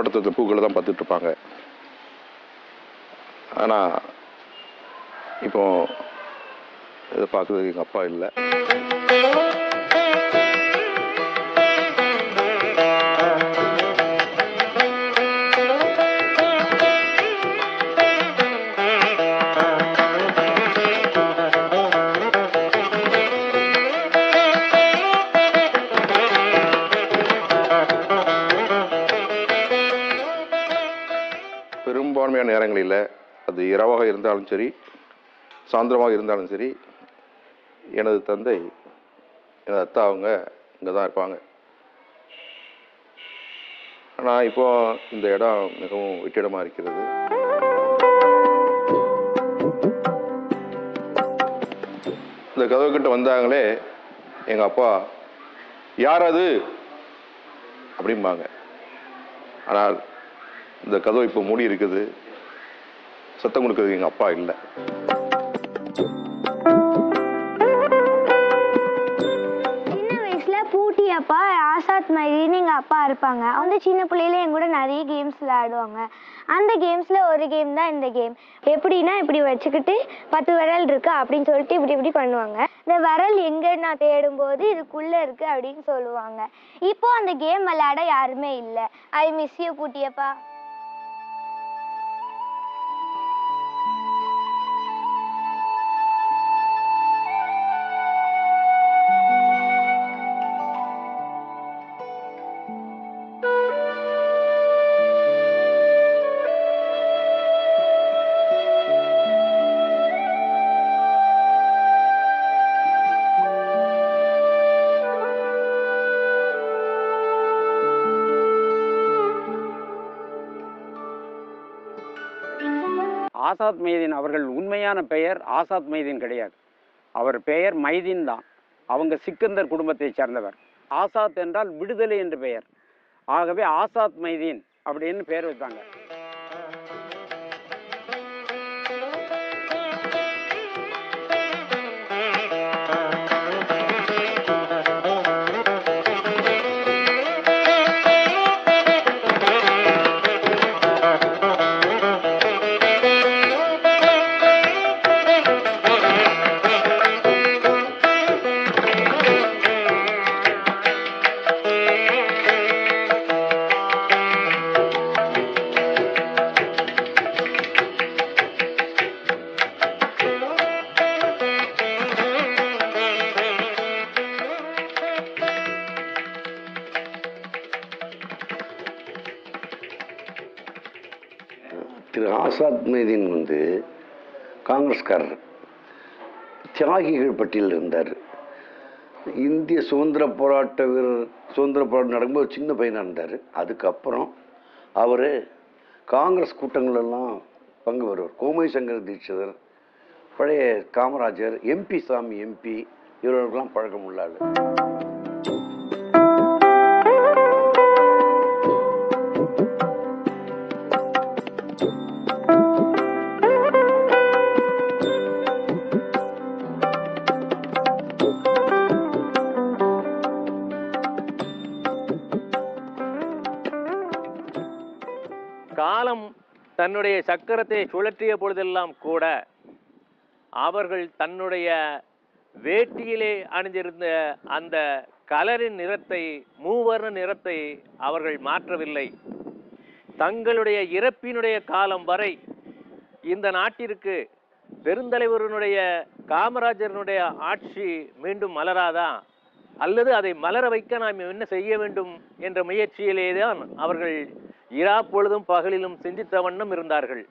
தோட்டத்தில் பூக்களை தான் பார்த்துட்டு இருப்பாங்க. ஆனால் இப்போ இதை பார்க்குறதுக்கு எங்கள் அப்பா இல்லை. நேரங்களில் அது இரவாக இருந்தாலும் சரி சாயந்தரமாக இருந்தாலும் சரி எனது தந்தை எனது அத்தா அவங்க இங்கே தான் இருப்பாங்க. ஆனால் இப்போ இந்த இடம் மிகவும் வெற்றிடமாக இருக்கிறது. இந்த கதவு கிட்ட வந்தாங்களே எங்கள் அப்பா யார் அது? அப்படிம்பாங்க. ஆனால் இந்த கதவு இப்போ மூடி இருக்குது. சத்தம் கொடுக்கறது எங்கள் அப்பா இல்லை. சின்ன வயசுல அப்பா ஆசாத் மாதிரின்னு எங்கள் அப்பா இருப்பாங்க. வந்து சின்ன பிள்ளையில என் கூட நிறைய கேம்ஸ் விளையாடுவாங்க. அந்த கேம்ஸில் ஒரு கேம் தான் இந்த கேம் எப்படின்னா இப்படி வச்சுக்கிட்டு பத்து விரல் இருக்கு அப்படின்னு சொல்லிட்டு இப்படி இப்படி பண்ணுவாங்க. இந்த விரல் எங்கே நான் தேடும் போது இதுக்குள்ள இருக்கு அப்படின்னு சொல்லுவாங்க. இப்போ அந்த கேம் விளையாட யாருமே இல்லை. ஐ மிஸ் யூ பூட்டியப்பா. ஆசாத் மைதீன் அவர்கள் உண்மையான பெயர் ஆசாத் மைதீன் கிடையாது. அவர் பெயர் மைதீன் தான். அவங்க சிக்கந்தர் குடும்பத்தைச் சேர்ந்தவர். ஆசாத் என்றால் விடுதலை என்று பெயர். ஆகவே ஆசாத் மைதீன் அப்படின்னு பெயர் வைத்தாங்க திரு ஆசாத் மைதீன் வந்து காங்கிரஸ்காரர். தியாகிகள் பட்டியலில் இருந்தார். இந்திய சுதந்திர போராட்ட வீரர் சுதந்திர போராட்டம் நடக்கும்போது சின்ன பையனாக இருந்தார். அதுக்கப்புறம் அவர் காங்கிரஸ் கூட்டங்களெல்லாம் பங்கு வருவார் கோமை சங்கர் தீட்சிதர் பழைய காமராஜர் எம்பி சாமி எம்பி இவர்களுக்கெல்லாம் பழக்கம் உள்ளாள் காலம் தன்னுடைய சக்கரத்தை சுழற்றிய பொழுதெல்லாம் கூட அவர்கள் தன்னுடைய வேட்டியிலே அணிஞ்சிருந்த அந்த கலரின் நிறத்தை மூவர்ண நிறத்தை அவர்கள் மாற்றவில்லை. தங்களுடைய இறப்பினுடைய காலம் வரை இந்த நாட்டிற்கு பெருந்தலைவருனுடைய காமராஜரனுடைய ஆட்சி மீண்டும் மலராதா? அல்லது அதை மலர வைக்க நாம் என்ன செய்ய வேண்டும் என்ற முயற்சியிலே தான் அவர்கள் இரா பொழுதும் பகலிலும் சிந்தித்த வண்ணம் இருந்தார்கள்.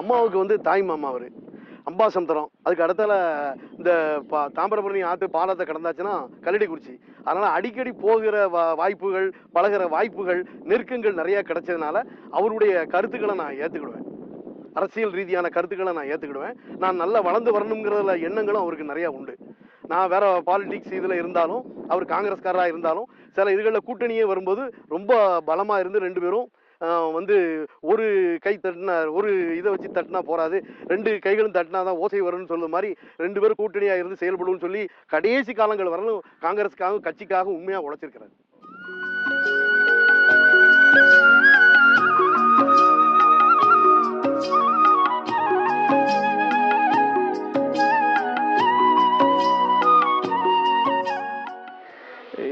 அம்மாவுக்கு வந்து தாய் மாமா அவர். அம்பாசமுத்திரம் அதுக்கு அடுத்தால இந்த பா தாமிரபரணி ஆற்று பாலத்தை கடந்தாச்சுன்னா கல்லடிக்குறிச்சி அதனால் அடிக்கடி போகிற வா வாய்ப்புகள் பழகுற வாய்ப்புகள் நெருக்கங்கள் நிறையா கிடைச்சதுனால அவருடைய கருத்துக்களை நான் ஏற்றுக்கிடுவேன் அரசியல் ரீதியான கருத்துக்களை நான் ஏற்றுக்கிடுவேன் நான் நல்லா வளர்ந்து வரணுங்கிறதுல எண்ணங்களும் அவருக்கு நிறையா உண்டு. நான் வேற பாலிடிக்ஸ் இதில் இருந்தாலும் அவர் காங்கிரஸ்காரராக இருந்தாலும் சில இதுகளில் கூட்டணியே வரும்போது ரொம்ப பலமாக இருந்து ரெண்டு பேரும் வந்து ஒரு கை தட்டினா ஒரு இதை வச்சு தட்டினா போகாது ரெண்டு கைகளும் தட்டினா தான் ஓசை வரும்னு சொல்லுற மாதிரி ரெண்டு பேரும் கூட்டணியாக இருந்து செயல்படும்னு சொல்லி கடைசி காலங்கள் வரலும் காங்கிரஸுக்காகவும் கட்சிக்காகவும் உண்மையாக உழைச்சிருக்கிறார்.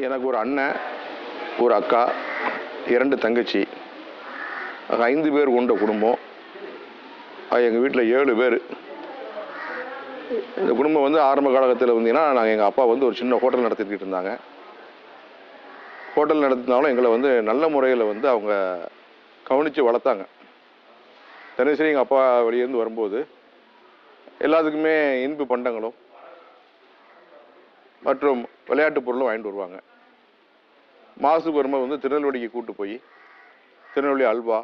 எனக்கு ஒரு அண்ணன் ஒரு அக்கா இரண்டு தங்கச்சி. ஐந்து பேர் கொண்ட குடும்பம். எங்கள் வீட்டில் ஏழு பேர். இந்த குடும்பம் வந்து ஆரம்ப காலகட்டத்தில் வந்தீங்கன்னா நாங்கள் எங்கள் அப்பா வந்து ஒரு சின்ன ஹோட்டல் நடத்திக்கிட்டு இருந்தாங்க. ஹோட்டல் நடத்தினாலும் எங்களை வந்து நல்ல முறையில் வந்து அவங்க கவனித்து வளர்த்தாங்க. தினசரி எங்கள் அப்பா வெளியேருந்து வரும்போது எல்லாத்துக்குமே இனிப்பு பண்டங்களும் மற்றும் விளையாட்டு பொருளும் வாங்கிட்டு வருவாங்க. மாதத்துக்கு வரும்போது வந்து திருநெல்வேலிக்கு கூட்டு போய் திருநெல்வேலி அல்வா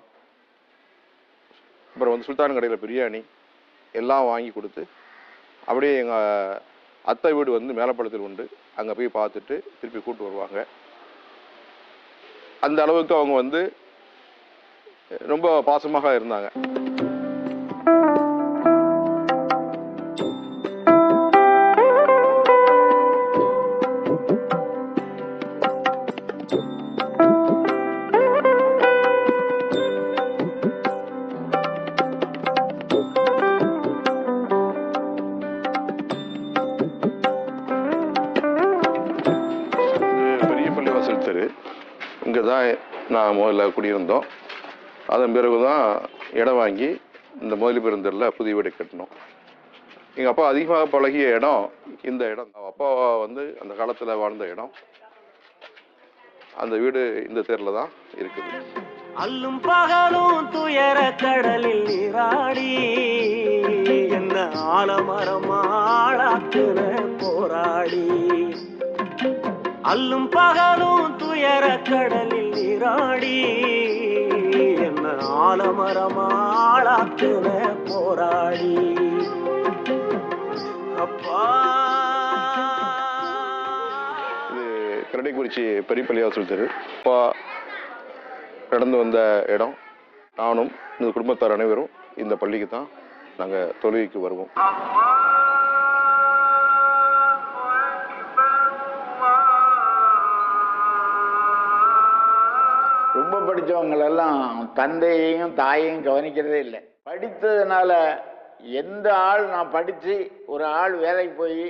அப்புறம் வந்து சுல்தான் கடையில் பிரியாணி எல்லாம் வாங்கி கொடுத்து அப்படியே எங்கள் அத்தை வீடு வந்து மேலப்பழத்தில் உண்டு. அங்கே போய் பார்த்துட்டு திருப்பி கூட்டு வருவாங்க. அந்த அளவுக்கு அவங்க வந்து ரொம்ப பாசமாக இருந்தாங்க. நான் குடியிருந்தோம். அதன் பிறகு தான் இடம் வாங்கி இந்த முதலி பெருந்தரில் புதிய வீடு கட்டினோம். எங்கள் அப்பா அதிகமாக பழகிய இடம் இந்த இடம் அப்பா வந்து அந்த காலத்தில் வாழ்ந்த இடம். அந்த வீடு இந்த தெருவில் தான் இருக்குது. அல்லும் பகலும் துயர கடலில் நீராடி என்ன ஆலமரம் ஆலமரமாளாக்குன போராடி. அல்லும் பகலும் துயர கடலில் நீராடி என்ன ஆலமரமாளாக்குன போராடி. அப்பா. இது கரடிக்குறிச்சி பெரிய பள்ளிவாசல் தெரு. அப்பா நடந்து வந்த இடம். நானும் இந்த குடும்பத்தார் அனைவரும் இந்த பள்ளிக்கு தான் நாங்கள் தொழுகைக்கு வருவோம். படித்தவங்களெல்லாம் தந்தையையும் தாயையும் கவனிக்கிறதே இல்லை. படித்ததுனால எந்த ஆள் நான் படித்து ஒரு ஆள் வேலைக்கு போய்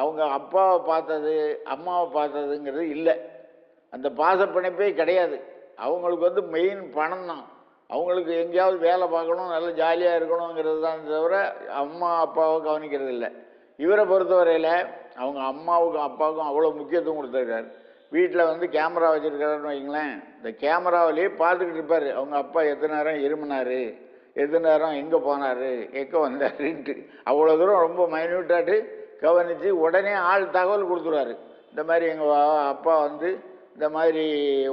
அவங்க அப்பாவை பார்த்தது அம்மாவை பார்த்ததுங்கிறது இல்லை. அந்த பாசப்பிணைப்பே கிடையாது. அவங்களுக்கு வந்து மெயின் பணம் தான். அவங்களுக்கு எங்கேயாவது வேலை பார்க்கணும் நல்ல ஜாலியாக இருக்கணுங்கிறது தான் தவிர அம்மா அப்பாவை கவனிக்கிறது இல்லை இவரை பொறுத்தவரையில் அவங்க அம்மாவுக்கும் அப்பாவுக்கும் அவ்வளோ முக்கியத்துவம் கொடுத்துருக்காரு. வீட்டில் வந்து கேமரா வச்சுருக்காருன்னு வைங்களேன் இந்த கேமராவிலேயே பார்த்துக்கிட்டு இருப்பார். அவங்க அப்பா எத்தனை நேரம் இருமினார் எத்தனை நேரம் எங்கே போனார் எங்கே வந்தாருன்ட்டு. அவ்வளோ தூரம் ரொம்ப மைன்யூட்டாட்டு கவனித்து உடனே ஆள் தகவல் கொடுத்துருவாரு. இந்த மாதிரி எங்கள் அப்பா வந்து இந்த மாதிரி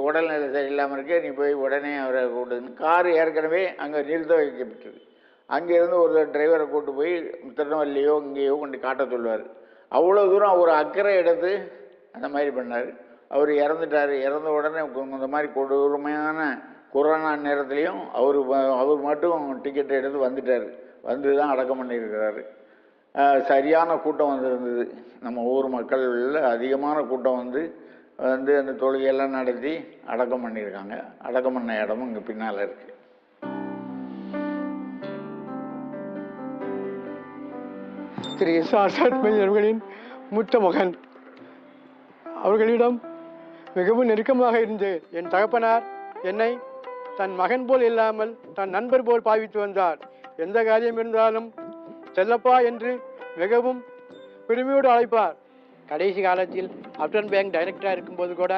உடல்நிலை சரியில்லாமல் இருக்கு நீ போய் உடனே அவரை கூட்டுன்னு கார் ஏற்கனவே அங்கே நிறுத்த வைக்கப்பட்டிருக்கு. அங்கேருந்து ஒரு டிரைவரை கூட்டு போய் திருநெல்வேலியோ இங்கேயோ கொண்டு காட்ட சொல்லுவார். அவ்வளோ தூரம் ஒரு அக்கறை எடுத்து அந்த மாதிரி பண்ணார். அவர் இறந்துட்டார். இறந்த உடனே இந்த மாதிரி கொடூரமையான கொரோனா நேரத்துலையும் அவர் அவர் மட்டும் டிக்கெட் எடுத்து வந்துட்டார். வந்து தான் அடக்கம் பண்ணியிருக்கிறாரு. சரியான கூட்டம் வந்திருந்தது நம்ம ஊர் மக்களில் அதிகமான கூட்டம் வந்து வந்து அந்த தொழுகையெல்லாம் நடத்தி அடக்கம் பண்ணியிருக்காங்க. அடக்கம் பண்ண இடமும் இங்கே பின்னால் இருக்குது திரு எஸ் ஆசாத் அவர்களின் மூத்த மகன் அவர்களிடம் மிகவும் நெருக்கமாக இருந்து என் தகப்பனார் என்னை தன் மகன் போல் இல்லாமல் தன் நண்பர் போல் பாவித்து வந்தார். எந்த காரியம் இருந்தாலும் செல்லப்பா என்று மிகவும் பெருமையோடு அழைப்பார். கடைசி காலத்தில் அப்டன் பேங்க் டைரக்டராக இருக்கும்போது கூட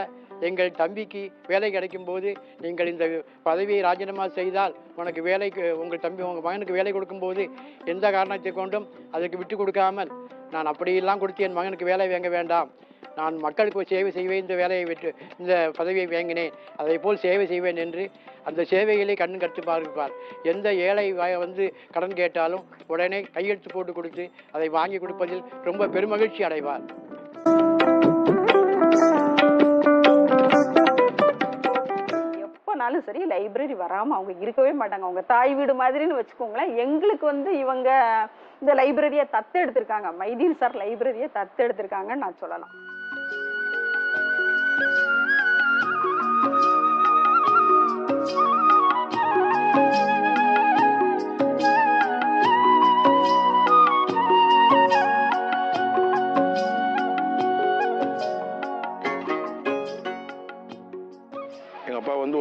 எங்கள் தம்பிக்கு வேலை கிடைக்கும் போது நீங்கள் இந்த பதவியை ராஜினாமா செய்தால் உனக்கு வேலைக்கு உங்கள் தம்பி உங்கள் மகனுக்கு வேலை கொடுக்கும்போது எந்த காரணத்தை கொண்டும் அதுக்கு விட்டு கொடுக்காமல் நான் அப்படியெல்லாம் கொடுத்து என் மகனுக்கு வேலை வாங்க வேண்டாம். நான் மக்களுக்கு சேவை செய்வேன் இந்த வேலையை விட்டு இந்த பதவியை வாங்கினேன் அதை போல் சேவை செய்வேன் என்று அந்த சேவைகளை கண் கட்டு பார்ப்பார். எந்த ஏழை வந்து கடன் கேட்டாலும் உடனே கையெழுத்து போட்டு கொடுத்து அதை வாங்கி கொடுப்பதில் ரொம்ப பெருமகிழ்ச்சி அடைவார். எப்போனாலும் சரி லைப்ரரி வராமல் அவங்க இருக்கவே மாட்டாங்க. அவங்க தாய் வீடு மாதிரின்னு வச்சுக்கோங்களேன். எங்களுக்கு வந்து இவங்க இந்த லைப்ரரியை தத்தெடுத்திருக்காங்க. மைதீன் சார் லைப்ரரியை தத்தெடுத்திருக்காங்கன்னு நான் சொல்லலாம்.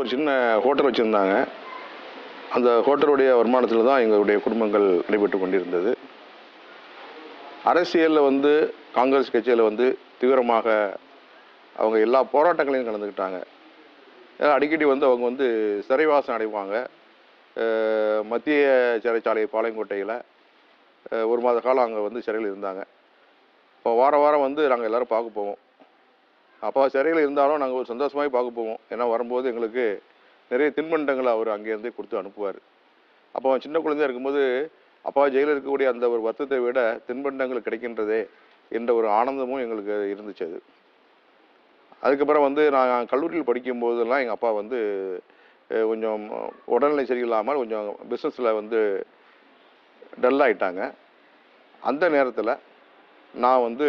ஒரு சின்ன ஹோட்டல் வச்சுருந்தாங்க. அந்த ஹோட்டலுடைய வருமானத்தில் தான் எங்களுடைய குடும்பங்கள் நடைபெற்று கொண்டிருந்தது. அரசியலில் வந்து காங்கிரஸ் கட்சியில் வந்து தீவிரமாக அவங்க எல்லா போராட்டங்களையும் கலந்துக்கிட்டாங்க. ஏன்னா அடிக்கடி வந்து அவங்க வந்து சிறைவாசம் அடைவாங்க. மத்திய சிறைச்சாலை பாளையங்கோட்டையில் ஒரு மாத காலம் அங்கே வந்து சிறையில் இருந்தாங்க. இப்போ வார வாரம் வந்து நாங்கள் எல்லோரும் பார்க்க போவோம். அப்பா சிறையில் இருந்தாலும் நாங்கள் ஒரு சந்தோஷமாகவே பார்க்க போவோம். ஏன்னா வரும்போது எங்களுக்கு நிறைய தின்பண்டங்களை அவர் அங்கேருந்தே கொடுத்து அனுப்புவார். அப்போ அவன் சின்ன குழந்தையா இருக்கும்போது அப்பா ஜெயிலில் இருக்கக்கூடிய அந்த ஒரு வருத்தத்தை விட தின்பண்டங்கள் கிடைக்கின்றதே என்ற ஒரு ஆனந்தமும் எங்களுக்கு இருந்துச்சு அது. அதுக்கப்புறம் வந்து நான் கல்லூரியில் படிக்கும்போதெல்லாம் எங்கள் அப்பா வந்து கொஞ்சம் உடல்நிலை சரியில்லாமல் கொஞ்சம் பிஸ்னஸில் வந்து டல்லாகிட்டாங்க அந்த நேரத்தில் நான் வந்து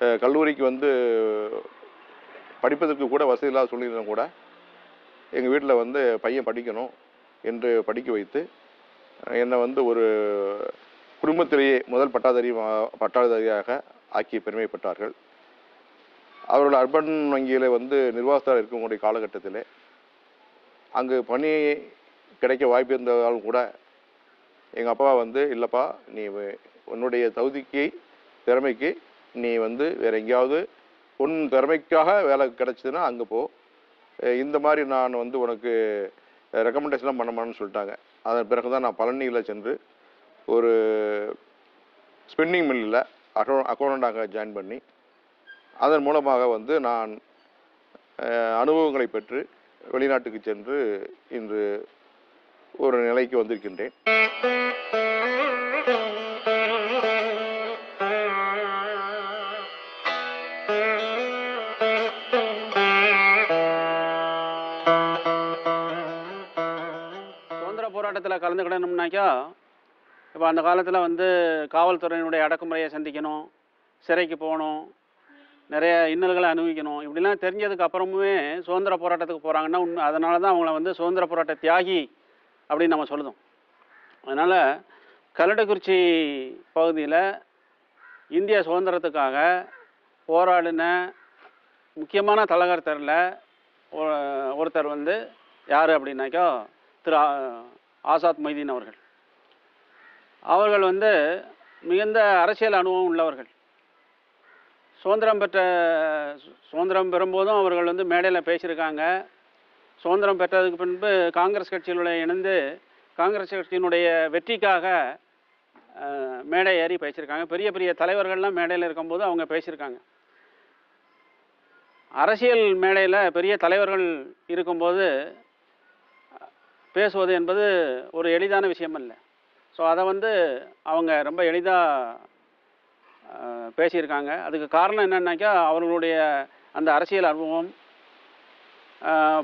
கல்லூரிக்கு வந்து படிப்பதற்கு கூட வசதி இல்லாத சொல்லியிருந்தோம் கூட எங்கள் வீட்டில் வந்து பையன் படிக்கணும் என்று படிக்க வைத்து என்னை வந்து ஒரு குடும்பத்திலேயே முதல் பட்டாதாரி பட்டாதாரியாக ஆக்கி பெருமைப்பட்டார்கள் அவர்கள் அர்பன் வங்கியில் வந்து நிர்வாகத்தால் இருக்கக்கூடிய காலகட்டத்திலே அங்கு பணி கிடைக்க வாய்ப்பு இருந்தாலும் கூட எங்கள் அப்பா வந்து இல்லைப்பா நீ உன்னுடைய தகுதிக்கு திறமைக்கு நீ வந்து வேறு எங்கேயாவது உன் திறமைக்காக வேலை கிடச்சிதுன்னா அங்கே போ. இந்த மாதிரி நான் வந்து உனக்கு ரெக்கமெண்டேஷன்லாம் பண்ண மாட்டேன்னு சொல்லிட்டாங்க. அதன் பிறகு தான் நான் பழனியில் சென்று ஒரு ஸ்பின்னிங் மில்லில் அக்கௌ அக்கௌண்டண்டாக ஜாயின் பண்ணி அதன் மூலமாக வந்து நான் அனுபவங்களை பெற்று வெளிநாட்டுக்கு சென்று இன்று ஒரு நிலைக்கு வந்திருக்கின்றேன். போராட்டத்தில் கலந்துக்கிடணும்னாக்கா இப்போ அந்த காலத்தில் வந்து காவல்துறையினுடைய அடக்குமுறையை சந்திக்கணும் சிறைக்கு போகணும் நிறைய இன்னல்களை அனுபவிக்கணும். இப்படிலாம் தெரிஞ்சதுக்கு அப்புறமுமே சுதந்திர போராட்டத்துக்கு போகிறாங்கன்னா உண்மை அதனால தான் அவங்கள வந்து சுதந்திர போராட்ட தியாகி அப்படின்னு நம்ம சொல்லுதோம். அதனால் கல்லடக்குறிச்சி பகுதியில் இந்திய சுதந்திரத்துக்காக போராடின முக்கியமான தலைகர்த்தரில் ஒருத்தர் வந்து யார் அப்படின்னாக்கா திரு ஆசாத் மைதீன் அவர்கள். அவர்கள் வந்து மிகுந்த அரசியல் அனுபவம் உள்ளவர்கள். சுதந்திரம் பெற்ற சு- சுதந்திரம் பெறும்போதும் அவர்கள் வந்து மேடையில் பேசியிருக்காங்க. சுதந்திரம் பெற்றதுக்கு பின்பு காங்கிரஸ் கட்சியினுடைய இணைந்து காங்கிரஸ் கட்சியினுடைய வெற்றிக்காக மேடை ஏறி பேசியிருக்காங்க. பெரிய பெரிய தலைவர்கள்லாம் மேடையில் இருக்கும்போது அவங்க பேசியிருக்காங்க. அரசியல் மேடையில் பெரிய தலைவர்கள் இருக்கும்போது பேசுவது என்பது ஒரு எளிதான விஷயம் இல்லை ஸோ அதை வந்து அவங்க ரொம்ப எளிதாக பேசியிருக்காங்க. அதுக்கு காரணம் என்னன்னாக்கா அவர்களுடைய அந்த அரசியல் அனுபவம்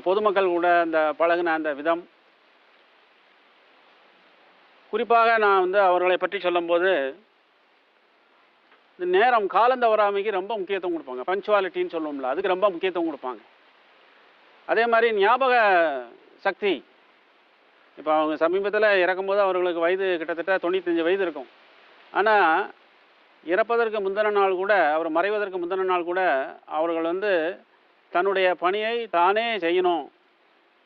பொதுமக்கள் கூட அந்த பழகுன அந்த விதம். குறிப்பாக நான் வந்து அவர்களை பற்றி சொல்லும்போது இந்த நேரம் காலந்தவராமைக்கு ரொம்ப முக்கியத்துவம் கொடுப்பாங்க. பஞ்சுவாலிட்டின்னு சொல்லுவோம்ல அதுக்கு ரொம்ப முக்கியத்துவம் கொடுப்பாங்க. அதே மாதிரி ஞாபக சக்தி இப்போ அவங்க சமீபத்தில் இறக்கும்போது அவர்களுக்கு வயது கிட்டத்தட்ட தொண்ணூத்தஞ்சு வயது இருக்கும். ஆனால் இறப்பதற்கு முந்தின நாள் கூட அவர் மறைவதற்கு முந்தின நாள் கூட அவர்கள் வந்து தன்னுடைய பணியை தானே செய்யணும்.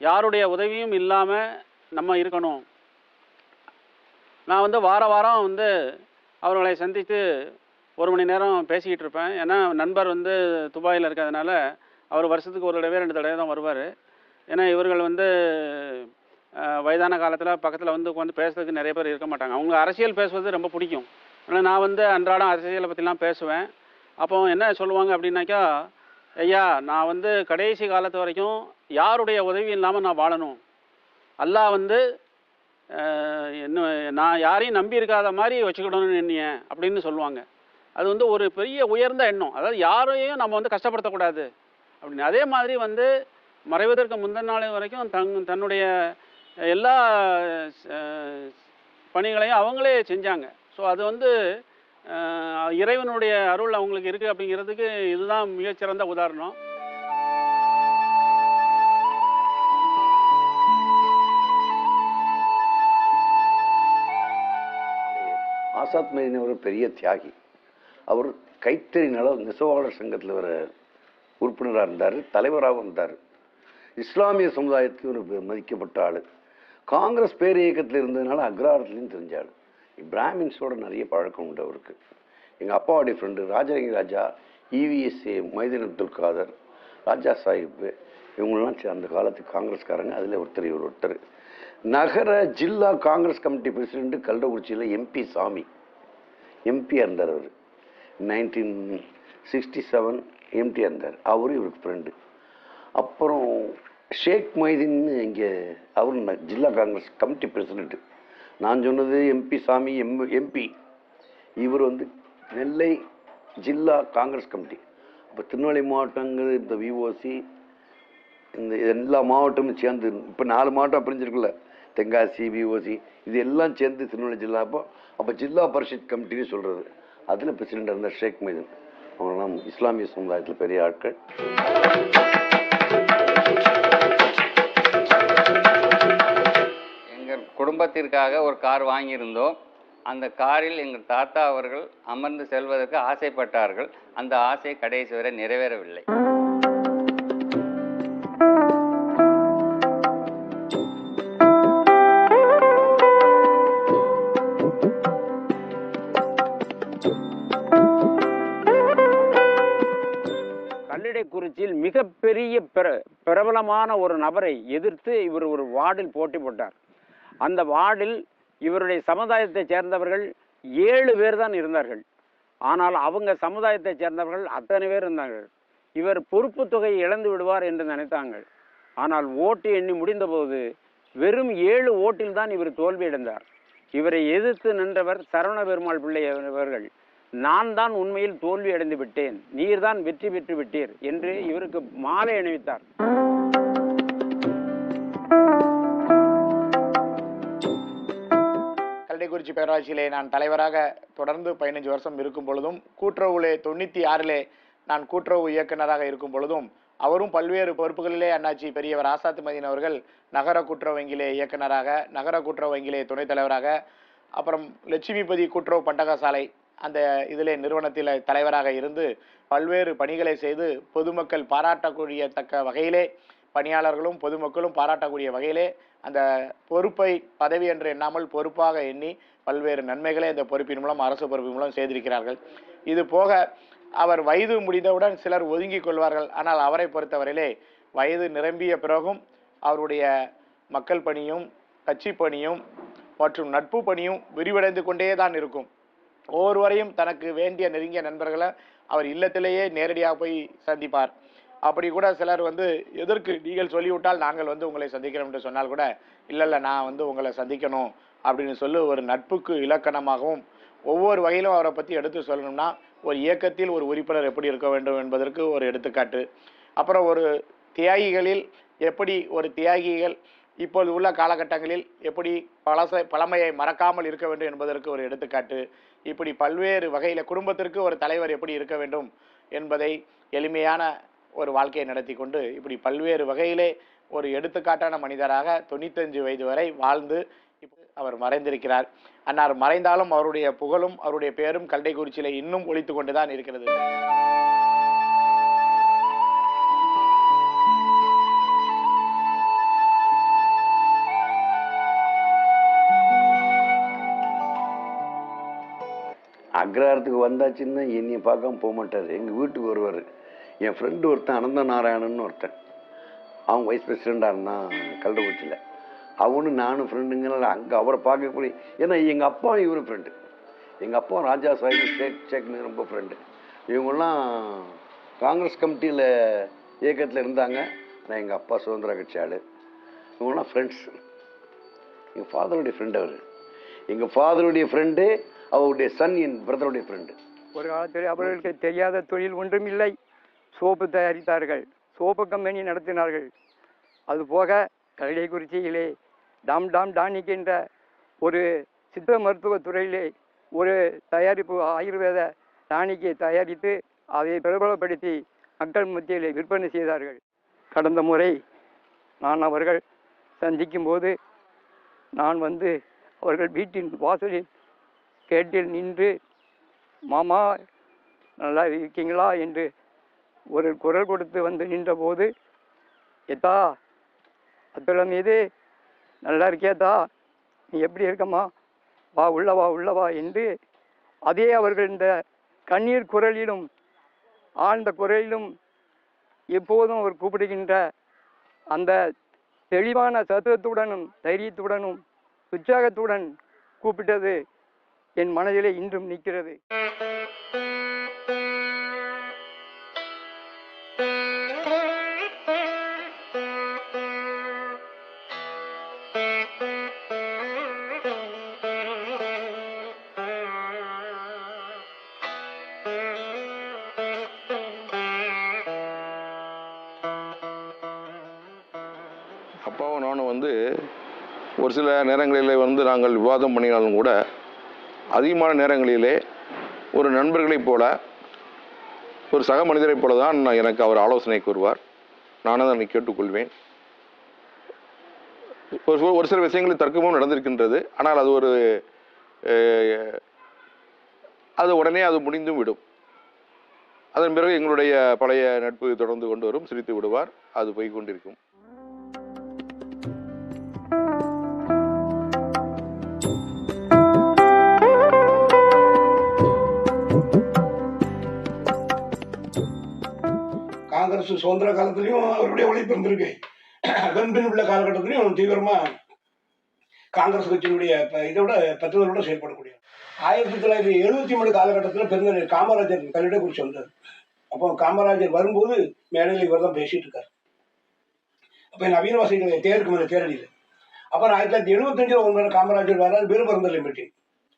யாருடைய உதவியும் இல்லாமல் நம்ம இருக்கணும். நான் வந்து வார வாரம் வந்து அவர்களை சந்தித்து ஒரு மணி நேரம் பேசிக்கிட்டு இருப்பேன். ஏன்னா நண்பர் வந்து துபாயில் இருக்கிறதுனால அவர் வருஷத்துக்கு ஒரு தடவை ரெண்டு தடவை தான் வருவார். ஏன்னா இவர்கள் வந்து வயதான காலத்தில் பக்கத்தில் வந்து உட்காந்து பேசுறதுக்கு நிறைய பேர் இருக்க மாட்டாங்க. அவங்க அரசியல் பேசுவது ரொம்ப பிடிக்கும். ஆனால் நான் வந்து அன்றாடம் அரசியலை பற்றிலாம் பேசுவேன். அப்போ என்ன சொல்லுவாங்க அப்படின்னாக்கா ஐயா நான் வந்து கடைசி காலத்து வரைக்கும் யாருடைய உதவி இல்லாமல் நான் வாழணும்? அல்லாஹ் வந்து என்ன நான் யாரையும் நம்பி இருக்காத மாதிரி வச்சுக்கிடணும்னு எண்ணிய அப்படின்னு சொல்லுவாங்க. அது வந்து ஒரு பெரிய உயர்ந்த எண்ணம். அதாவது யாரையும் நம்ம வந்து கஷ்டப்படுத்தக்கூடாது. அப்படின்னு. அதே மாதிரி வந்து மறைவதற்கு முந்தின நாள் வரைக்கும் தங் தன்னுடைய எல்லா பணிகளையும் அவங்களே செஞ்சாங்க. ஸோ அது வந்து இறைவனுடைய அருள் அவங்களுக்கு இருக்குது அப்படிங்கிறதுக்கு இதுதான் மிகச்சிறந்த உதாரணம். ஆசாத் மைதீன் ஒரு பெரிய தியாகி. அவர் கைத்தறி நல நெசவாளர் சங்கத்தில் ஒரு உறுப்பினராக இருந்தார் தலைவராகவும் இருந்தார். இஸ்லாமிய சமுதாயத்துக்கு ஒரு மதிக்கப்பட்ட ஆள். காங்கிரஸ் பேர் இயக்கத்தில் இருந்ததுனால அக்ரஹாரத்துலேயும் தெரிஞ்சாள் பிராமின்ஸோட நிறைய பழக்கம் உண்டு அவருக்கு. எங்கள் அப்பாவுடைய ஃப்ரெண்டு ராஜலிங்க ராஜா இவிஎஸ்ஏ மைதீன் அப்துல் காதர் ராஜா சாஹிப் இவங்களாம் அந்த காலத்து காங்கிரஸ்காரங்க. அதில் ஒருத்தர் இவர் ஒருத்தர். நகர ஜில்லா காங்கிரஸ் கமிட்டி பிரசிடென்ட் கல்டகுறிச்சியில் எம்பி சாமி. எம்பியாக இருந்தார் அவர். நைன்டீன் சிக்ஸ்டி செவன் எம்டி இருந்தார். அவரும் இவருக்கு ஃப்ரெண்டு அப்புறம் ஷேக் மொய்தீன் இங்கே அவர் ஜில்லா காங்கிரஸ் கமிட்டி பிரசிடெண்ட்டு நான் சொன்னது எம்பி சாமி எம் எம்பி இவர் வந்து நெல்லை ஜில்லா காங்கிரஸ் கமிட்டி. அப்போ திருநெல்வேலி மாவட்டங்கள் இந்த விஓசி இந்த எல்லா மாவட்டமும் சேர்ந்து இப்போ நாலு மாவட்டம் பிரிஞ்சிருக்குல்ல தென்காசி விஓசி இது எல்லாம் சேர்ந்து திருநெல்வேலி ஜில்லா. அப்போ அப்போ ஜில்லா பரிஷத் கமிட்டின்னு சொல்கிறது அதில் பிரசிடெண்ட் இருந்தார் ஷேக் மைதன் அவங்களாம் இஸ்லாமிய சமுதாயத்தில் பெரிய ஆட்கள். குடும்பத்திற்காக ஒரு கார் வாங்கியிருந்தோம். அந்த காரில் எங்கள் தாத்தா அவர்கள் அமர்ந்து செல்வதற்கு ஆசைப்பட்டார்கள். அந்த ஆசை கடைசி வரை நிறைவேறவில்லை. கல்லிடைக்குறிச்சியில் மிகப்பெரிய பிர பிரபலமான ஒரு நபரை எதிர்த்து இவர் ஒரு வார்டில் போட்டி போட்டார். அந்த வார்டில் இவருடைய சமுதாயத்தைச் சேர்ந்தவர்கள் ஏழு பேர் தான் இருந்தார்கள். ஆனால் அவங்க சமுதாயத்தைச் சேர்ந்தவர்கள் அத்தனை பேர் இருந்தார்கள் இவர் பொறுப்பு தொகையை இழந்து விடுவார் என்று நினைத்தாங்க. ஆனால் ஓட்டு எண்ணி முடிந்தபோது வெறும் ஏழு ஓட்டில் தான் இவர் தோல்வியடைந்தார் இவரை எதிர்த்து நின்றவர் சரவண பெருமாள் பிள்ளை அவர்கள் நான் தான் உண்மையில் தோல்வி அடைந்து விட்டேன். நீர்தான் வெற்றி பெற்று விட்டீர் என்று இவருக்கு மாலை அணிவித்தார். கல்டைக்குறிச்சி பேராட்சியிலே நான் தலைவராக தொடர்ந்து பதினஞ்சு வருஷம் இருக்கும் பொழுதும் கூட்டுறவுலே தொண்ணூற்றி ஆறிலே நான் கூட்டுறவு இயக்குநராக இருக்கும் பொழுதும் அவரும் பல்வேறு பொறுப்புகளிலே அண்ணாச்சி பெரியவர் ஆசாத்து மதியன் அவர்கள் நகர கூட்டுறவு வங்கியிலே இயக்குனராக நகர கூட்டுறவு வங்கியிலே துணைத் தலைவராக அப்புறம் லட்சுமிபதி கூட்டுறவு பண்டகசாலை அந்த இதிலே நிறுவனத்தில் தலைவராக இருந்து பல்வேறு பணிகளை செய்து பொதுமக்கள் பாராட்டக்கூடிய தக்க வகையிலே பணியாளர்களும் பொதுமக்களும் பாராட்டக்கூடிய வகையிலே அந்த பொறுப்பை பதவி என்று எண்ணாமல் பொறுப்பாக எண்ணி பல்வேறு நன்மைகளை இந்த பொறுப்பின் மூலம் அரசு பொறுப்பின் மூலம் செய்திருக்கிறார்கள். இது போக அவர் வயது முடிந்தவுடன் சிலர் ஒதுங்கிக் கொள்வார்கள். ஆனால் அவரை பொறுத்தவரையிலே வயது நிரம்பிய பிறகும் அவருடைய மக்கள் பணியும் கட்சி பணியும் மற்றும் நட்பு பணியும் விரிவடைந்து கொண்டே தான் இருக்கும். ஒவ்வொருவரையும் தனக்கு வேண்டிய நெருங்கிய நண்பர்களை அவர் இல்லத்திலேயே நேரடியாக போய் சந்திப்பார். அப்படி கூட சிலர் வந்து எதற்கு நீங்கள் சொல்லிவிட்டால் நாங்கள் வந்து உங்களை சந்திக்கிறோம் என்று சொன்னால் கூட இல்லை இல்லை நான் வந்து உங்களை சந்திக்கணும் அப்படின்னு சொல்லி ஒரு நட்புக்கு இலக்கணமாகவும் ஒவ்வொரு வகையிலும் அவரை பற்றி எடுத்து சொல்லணும்னா ஒரு இயக்கத்தில் ஒரு உறுப்பினர் எப்படி இருக்க வேண்டும் என்பதற்கு ஒரு எடுத்துக்காட்டு. அப்புறம் ஒரு தியாகிகளில் எப்படி ஒரு தியாகிகள் இப்போது உள்ள காலகட்டங்களில் எப்படி பழச பழமையை மறக்காமல் இருக்க வேண்டும் என்பதற்கு ஒரு எடுத்துக்காட்டு. இப்படி பல்வேறு வகையில் குடும்பத்திற்கு ஒரு தலைவர் எப்படி இருக்க வேண்டும் என்பதை எளிமையான ஒரு வாழ்க்கையை நடத்தி கொண்டு இப்படி பல்வேறு வகையிலே ஒரு எடுத்துக்காட்டான மனிதராக தொண்ணூத்தஞ்சு வயது வரை வாழ்ந்து அவர் மறைந்திருக்கிறார். அன்னார் மறைந்தாலும் அவருடைய புகழும் அவருடைய பேரும் கல்டைக்குறிச்சியில இன்னும் ஒழித்து கொண்டுதான் இருக்கிறது. அக்ரஹாரத்துக்கு வந்தாச்சுன்னா என்னைய பார்க்காம போக மாட்டார். எங்கள் வீட்டுக்கு வருவார். என் ஃப்ரெண்டு ஒருத்தன் அனந்த நாராயணன் ஒருத்தன். அவன் வைஸ் பிரசிடெண்டாக இருந்தான் கள்ளக்குறிச்சியில். அவனும் நானும் ஃப்ரெண்டுங்கிறனால அங்கே அவரை பார்க்கக்கூடிய ஏன்னா எங்கள் அப்பா இவரும் ஃப்ரெண்டு எங்கள் அப்பா ராஜா சாஹிப் ஷேக் ஷேக்னு ரொம்ப ஃப்ரெண்டு இவங்கெல்லாம் காங்கிரஸ் கமிட்டியில் இயக்கத்தில் இருந்தாங்க. நான் எங்கள் அப்பா சுதந்திர கட்சி ஆள். இவங்கெல்லாம் ஃப்ரெண்ட்ஸ் எங்கள் ஃபாதருடைய ஃப்ரெண்டு அவர். எங்கள் ஃபாதருடைய ஃப்ரெண்டு அவருடைய சன் என் பிரதருடைய ஃப்ரெண்டு ஒரு காலத்தில் அவர்களுக்கு தெரியாத தொழில் ஒன்றும் இல்லை. சோப்பு தயாரித்தார்கள் சோப்பு கம்பெனி நடத்தினார்கள் அதுபோக கல்லைக்குறிச்சியிலே டாம் டாம் டானிக் என்ற ஒரு சித்த மருத்துவ துறையிலே ஒரு தயாரிப்பு ஆயுர்வேத டானிக்கை தயாரித்து அதை பிரபலப்படுத்தி மக்கள் மத்தியிலே விற்பனை செய்தார்கள். கடந்த முறை நான் அவர்கள் சந்திக்கும் போது நான் வந்து அவர்கள் வீட்டின் வாசலில் கேட்டில் நின்று மாமா நல்லா இருக்கீங்களா? என்று ஒரு குரல் கொடுத்து வந்து நின்றபோது ஏதா அத்துலம் மீது நல்லா இருக்கியாத்தா நீ எப்படி இருக்கம்மா? வா உள்ள வா வா என்று அதே அவர்கள் இந்த கண்ணீர் குரலிலும் ஆழ்ந்த குரலிலும் எப்போதும் அவர் கூப்பிடுகின்ற அந்த தெளிவான சத்துவத்துடனும் தைரியத்துடனும் உற்சாகத்துடன் கூப்பிட்டது என் மனதிலே இன்றும் நிற்கிறது. ஒரு சில நேரங்களிலே வந்து நாங்கள் விவாதம் பண்ணினாலும் கூட அதிகமான நேரங்களிலே ஒரு நண்பர்களைப் போல ஒரு சக மனிதரைப் போல தான் நான் எனக்கு அவர் ஆலோசனை கூறுவார். நானும் அதனை கேட்டுக்கொள்வேன். ஒரு சில- ஒரு சில விஷயங்களில் தர்க்கமும் நடந்திருக்கின்றது. ஆனால் அது ஒரு அது உடனே அது முடிந்தும் விடும். அதன் பிறகு எங்களுடைய பழைய நட்பு தொடர்ந்து கொண்டு வரும் சிரித்து விடுவார் அது போய்கொண்டிருக்கும் காங்கிரஸ் சுதந்திர காலத்திலையும் அவருடைய உழைப்பு இருந்திருக்கு. அதன் உள்ள காலகட்டத்திலையும் தீவிரமா காங்கிரஸ் கட்சியினுடைய ப- இதோட பற்றுதலோட செயல்படக்கூடிய ஆயிரத்தி தொள்ளாயிரத்தி எழுபத்தி மூணு காலகட்டத்தில் பெருந்தலைவர் காமராஜர் கல்லிடக்குறிச்சி வந்தார். அப்போ காமராஜர் வரும்போது மேடையில் இவர் தான் பேசிட்டு இருக்கார். அப்போ நவீன வசதிகளை தேருக்கு மேலே தேரடியில் அப்புறம் ஆயிரத்தி தொள்ளாயிரத்தி எழுபத்தஞ்சில் ஒரு மேலே காமராஜர் வராது வீரபரந்தலை மீட்டிங்.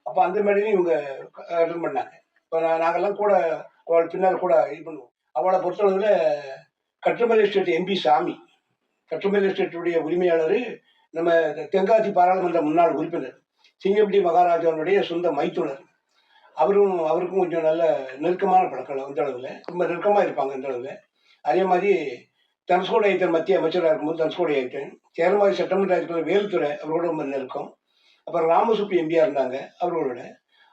அப்போ அந்த மேடையிலையும் இவங்க அட்டன் பண்ணாங்க. இப்போ நாங்கள்லாம் கூட பின்னால் கூட இது பண்ணுவோம். அவளை பொறுத்தளவில் கட்டுமலை எஸ்டேட் எம்பி சாமி. கட்டுமலை எஸ்டேட்டுடைய உரிமையாளர் நம்ம தென்காசி பாராளுமன்ற முன்னாள் உறுப்பினர் சிங்கப்பட்டி மகாராஜாவுடைய சொந்த மைத்துனர். அவரும் அவருக்கும் கொஞ்சம் நல்ல நெருக்கமான பழக்கம் அந்த அளவில். ரொம்ப நெருக்கமாக இருப்பாங்க அந்த அளவில். அதே மாதிரி தனுஷ்கோடி ஐத்தன் மத்திய அமைச்சராக இருக்கும்போது தனுஷ்கோடி ஐத்தன் சேரமாதி சட்டமன்ற இருக்கிற வேலுத்துறை அவரோட ரொம்ப நெருக்கம். அப்புறம் ராமசுப்பி எம்பியாக இருந்தாங்க அவர்களோட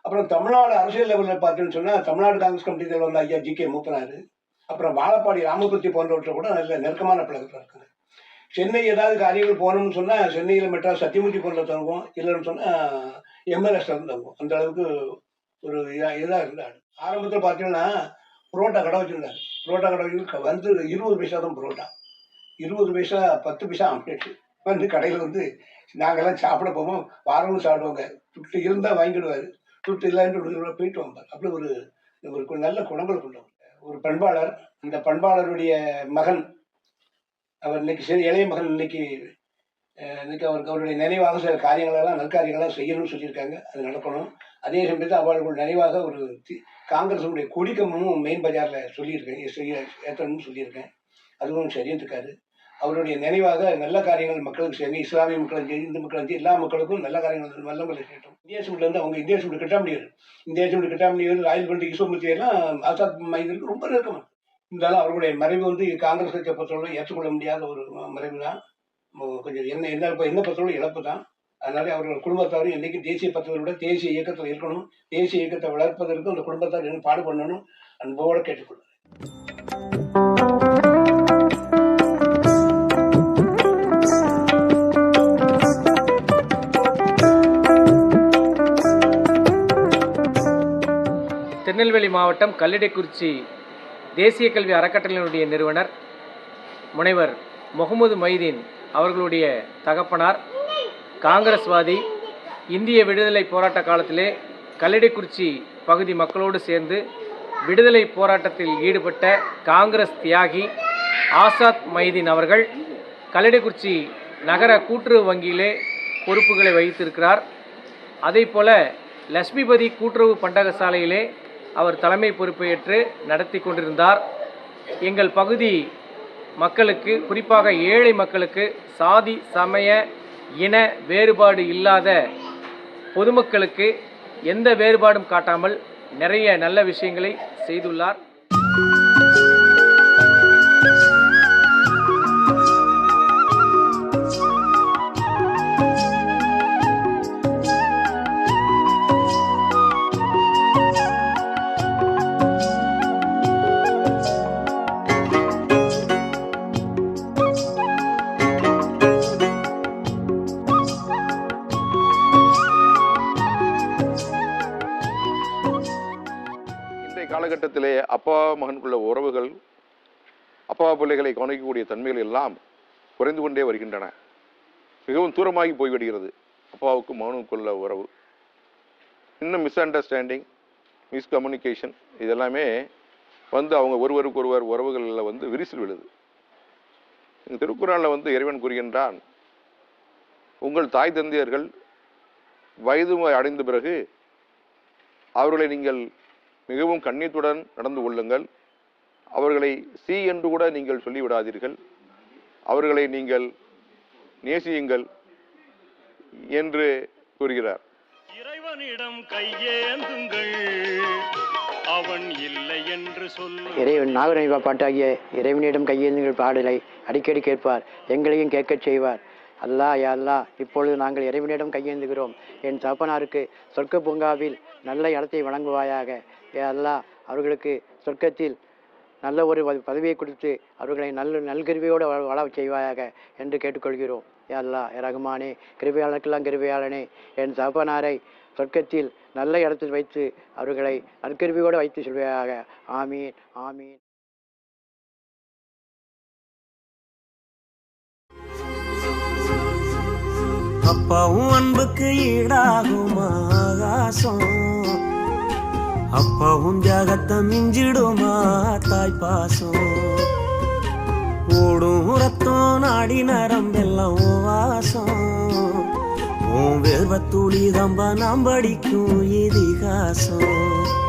அப்புறம் தமிழ்நாடு அரசியல் லெவலில் பார்த்தீங்கன்னு சொன்னால் தமிழ்நாடு காங்கிரஸ் கமிட்டியில் வந்த ஐயா ஜி கே மூப்பனார் அப்புறம் வாழப்பாடி ராமபுரத்தி போன்றவற்றை கூட நல்ல நெருக்கமான பழக்கத்தில் இருக்காங்க. சென்னை ஏதாவது காரியங்கள் போகணும்னு சொன்னால் சென்னையில் மெட்ராஸ் சத்தியமூர்த்தி போனில் தங்குவோம். இல்லைன்னு சொன்னால் எம்எல்எஸ் தங்குவோம். அந்த அளவுக்கு ஒரு இதாக இதாக இருந்தார். ஆரம்பத்தில் பார்த்தீங்கன்னா புரோட்டா கடை வச்சுருந்தாரு. புரோட்டா கடை வச்சு வந்து இருபது பைசா தான் புரோட்டா. இருபது பைசா பத்து பைசா ஆம்லேட் வந்து கடையில் வந்து நாங்கள்லாம் சாப்பிட போவோம். வாரமும் சாப்பிடுவோங்க. துட்டு இருந்தால் வாங்கிடுவார். துட்டு இல்லைன்னு போயிட்டு வந்தார். அப்படி ஒரு ஒரு நல்ல குணங்கள் கொண்டவர். ஒரு பண்பாளர் அந்த பண்பாளருடைய மகன் அவர் இன்னைக்கு சரி இளைய மகன் இன்னைக்கு இன்னைக்கு அவருக்கு அவருடைய நினைவாக சில காரியங்களெல்லாம் நற்காரியங்கள்லாம் செய்யணும்னு சொல்லியிருக்காங்க. அது நடக்கணும். அதே சமயத்தில் அவர்கள் நினைவாக ஒரு காங்கிரஸுடைய கொடிக்கம்பமும் மெயின் பஜாரில் சொல்லியிருக்கேன் செய்ய ஏற்றணும்னு சொல்லியிருக்கேன். அதுவும் சரின்னு இருக்காரு. அவருடைய நினைவாக நல்ல காரியங்கள் மக்களுக்கு செய்யுங்க இஸ்லாமிய மக்களும் சரி இந்து மக்களும் சரி எல்லா மக்களுக்கும் நல்ல காரியங்கள் நல்ல முறையில் செய்யட்டும் இந்திய சிமெண்ட்ல இருந்து அவங்க இந்திய சிமெண்ட் கிட்டாமணியர் இந்திய சிமெண்ட் கிட்டாமணியர் ராயல் பண்டி ஈஸ்வரமூர்த்தி எல்லாம் ஆசாத் மைதனுக்கு ரொம்ப நெருக்கமாக இருந்தாலும் அவருடைய மறைவு வந்து காங்கிரஸ் கட்சியை பொறுத்தவரை ஏற்றுக்கொள்ள முடியாத ஒரு மறைவு தான். கொஞ்சம் என்ன என்ன என்ன பொறுத்தவரை இழப்பு தான். அதனால அவர்கள் குடும்பத்தாரும் என்றைக்கு தேசிய பத்திரத்தை விட தேசிய இயக்கத்தில் இருக்கணும். தேசிய இயக்கத்தை வளர்ப்பதற்கு அந்த குடும்பத்தார் என்ன பாடுபடணும்? அன்போடு கேட்டுக்கொள்கிறேன். திருநெல்வேலி மாவட்டம் கல்லிடைக்குறிச்சி தேசிய கல்வி அறக்கட்டளையினுடைய நிறுவனர் முனைவர் முகமது மைதீன் அவர்களுடைய தகப்பனார் காங்கிரஸ்வாதி இந்திய விடுதலை போராட்ட காலத்திலே கல்லிடைக்குறிச்சி பகுதி மக்களோடு சேர்ந்து விடுதலை போராட்டத்தில் ஈடுபட்ட காங்கிரஸ் தியாகி ஆசாத் மைதீன் அவர்கள் கல்லடைக்குறிச்சி நகர கூட்டுறவு வங்கியிலே பொறுப்புகளை வகித்திருக்கிறார். அதே போல லட்சுமிபதி கூட்டுறவு பண்டகசாலையிலே அவர் தலைமை பொறுப்பேற்று நடத்தி கொண்டிருந்தார். எங்கள் பகுதி மக்களுக்கு குறிப்பாக ஏழை மக்களுக்கு சாதி சமய இன வேறுபாடு இல்லாத பொதுமக்களுக்கு எந்த வேறுபாடும் காட்டாமல் நிறைய நல்ல விஷயங்களை செய்துள்ளார். காலகட்டத்திலே அப்பா மகனுக்குள்ள உறவுகள் அப்பா பிள்ளைகளை கவனிக்கக்கூடிய தன்மைகள் எல்லாம் குறைந்து கொண்டே வருகின்றன. மிகவும் தூரமாகி போய்விடுகிறது அப்பாவுக்கும் மகனுக்குள்ள உறவு. இன்னும் மிஸ் அண்டர்ஸ்டாண்டிங் மிஸ்கம்யூனிகேஷன் இதெல்லாமே வந்து அவங்க ஒருவருக்கு ஒருவர் உறவுகளில் வந்து விரிசல் விழுது. இந்த திருக்குறளில் வந்து இறைவன் கூறுகின்றான் உங்கள் தாய் தந்தையர்கள் வயது அடைந்த பிறகு அவர்களை நீங்கள் மிகவும் கண்ணியத்துடன் நடந்து கொள்ளுங்கள். அவர்களை சி என்று கூட நீங்கள் சொல்லிவிடாதீர்கள். அவர்களை நீங்கள் நேசியுங்கள் என்று கூறுகிறார். இறைவனிடம் கையேந்துங்கள். அவன் இல்லை என்று சொல்லு இறைவன் நாகரணிவா பாட்டாகிய இறைவனிடம் கையேந்துங்கள் பாடலை அடிக்கடி கேட்பார் எங்களையும் கேட்கச் செய்வார். அல்லாஹ் யா அல்லாஹ் இப்பொழுது நாங்கள் இறைவனிடம் கையேந்துகிறோம். என் தகப்பனாருக்கு சொர்க்க பூங்காவில் நல்ல இடத்தை வழங்குவாயாக. ஏ அல்லாஹ் அவர்களுக்கு சொர்க்கத்தில் நல்ல ஒரு பதவியை கொடுத்து அவர்களை நல்ல நல்கருவியோடு வாழ செய்வாயாக என்று கேட்டுக்கொள்கிறோம். ஏ அல்லாஹ் ஏ ரகுமானே கிருபையாளருக்கெல்லாம் கிருபையாளனே என் சகப்பனாரை சொர்க்கத்தில் நல்ல இடத்தில் வைத்து அவர்களை நற்கருவியோடு வைத்து சொல்வாயாக. ஆமீன் ஆமீன். அப்பாவும் அன்புக்கு ஈடாகுமா ஆகாசம். அப்பாவும் தியாகத்தை மிஞ்சிடுமா தாய் பாசம்? ஓடும் ரத்தம் நாடி நரம்பெல்லாம் வாசம். உன் வெல்வத்துளி தம்ப நாம் படிக்கும் இதிகாசம்.